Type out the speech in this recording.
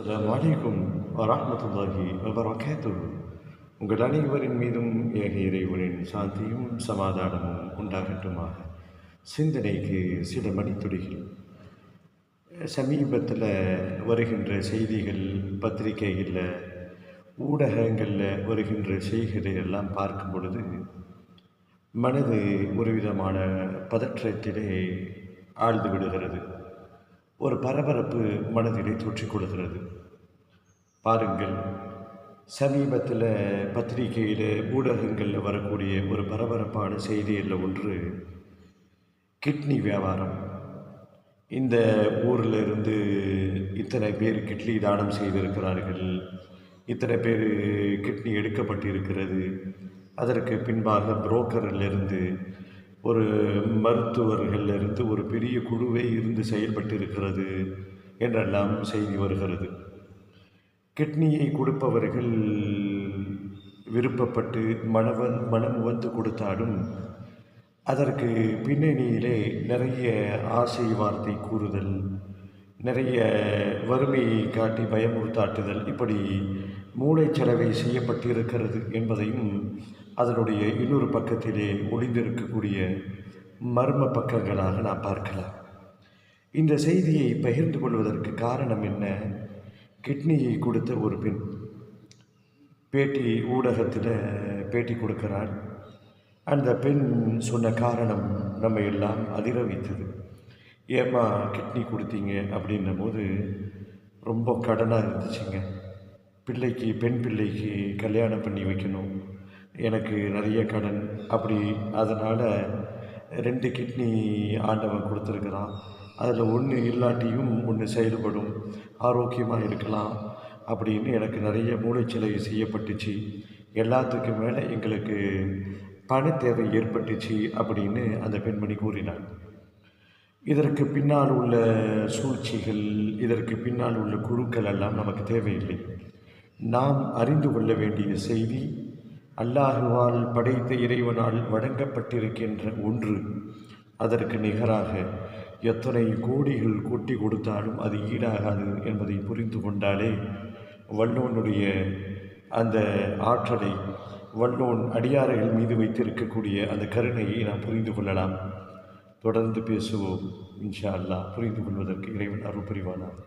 அஸ்லாம் வலைக்கும் வரஹ்மத்துல்லாஹி வபரகாத்துஹு உங்கள் அனைவரின் மீதும் ஏக இறைவனின் சாந்தியும் சமாதானமும் உண்டாகட்டுமாக. சிந்தனைக்கு சில மணித்துடிகள் சமீபத்தில் வருகின்ற செய்திகள் பத்திரிகைகளில் ஊடகங்களில் வருகின்ற செய்திகளை எல்லாம் பார்க்கும் பொழுது மனது ஒருவிதமான பதற்றத்திலே ஆழ்ந்து விடுகிறது. ஒரு பரபரப்பு மனதிலே தொற்றிக் கொள்கிறது. பாருங்கள் சமீபத்தில் பத்திரிகையில் ஊடகங்களில் வரக்கூடிய ஒரு பரபரப்பான செய்தியில் ஒன்று கிட்னி வியாபாரம். இந்த ஊரில் இருந்து இத்தனை பேர் கிட்னி தானம் செய்திருக்கிறார்கள். இத்தனை பேர் கிட்னி எடுக்கப்பட்டிருக்கிறது. அதற்கு பின்பாக புரோக்கரிலிருந்து ஒரு மருத்துவர்களிலிருந்து ஒரு பெரிய குழுவே இருந்து செயல்பட்டு இருக்கிறது என்றெல்லாம் செய்தி வருகிறது. கிட்னியை கொடுப்பவர்கள் விருப்பப்பட்டு மனவன் மனம் வந்து கொடுத்தாலும் அதற்கு பின்னணியிலே நிறைய ஆசை வார்த்தை கூறுதல் நிறைய வறுமையை காட்டி பயமுறுத்தாட்டுதல் இப்படி மூளைச்சலவை செய்யப்பட்டிருக்கிறது என்பதையும் அதனுடைய இன்னொரு பக்கத்திலே ஒளிந்திருக்கக்கூடிய மர்ம பக்கங்களாக நாம் பார்க்கலாம். இந்த செய்தியை பகிர்ந்து கொள்வதற்கு காரணம் என்ன? கிட்னியை கொடுத்த ஒரு பெண். பேட்டி ஊடகத்தில் பேட்டி கொடுக்கிறாள். அந்த பெண் சொன்ன காரணம் நம்ம எல்லாம் அதிர வைத்தது. ஏமா கிட்னி கொடுத்தீங்க? அப்படின்ன போது ரொம்ப கடனாக இருந்துச்சுங்க. பிள்ளைக்கு பெண் பிள்ளைக்கு கல்யாணம் பண்ணி வைக்கணும். எனக்கு நிறைய கடன். அப்படி அதனால் ரெண்டு கிட்னி ஆண்டவன் கொடுத்துருக்குறான். அதில் ஒன்று இல்லாட்டியும் ஒன்று செயல்படும். ஆரோக்கியமாக இருக்கலாம் அப்படின்னு எனக்கு நிறைய மூளைச்சலவை செய்யப்பட்டுச்சு. எல்லாத்துக்கும் மேலே எங்களுக்கு பண தேவை ஏற்பட்டுச்சு அப்படின்னு அந்த பெண்மணி கூறினாள். இதற்கு பின்னால் உள்ள சூழ்ச்சிகள் இதற்கு பின்னால் உள்ள குழுக்கள் எல்லாம் நமக்கு தேவையில்லை. நாம் அறிந்து கொள்ள வேண்டிய செய்தி அல்லாஹுவால் படைத்த இறைவனால் வழங்கப்பட்டிருக்கின்ற ஒன்று அதற்கு நிகராக எத்தனை கோடிகள் கூட்டி கொடுத்தாலும் அது ஈடாகாது என்பதை புரிந்து கொண்டாலே வல்லோனுடைய அந்த ஆற்றலை வல்லோன் அடியார்கள் மீது வைத்திருக்கக்கூடிய அந்த கருணையை நாம் புரிந்து கொள்ளலாம். தொடர்ந்து பேசுவோம். இன்ஷா அல்லாஹ் புரிந்து கொள்வதற்கு இறைவன் அருள் புரிவானார்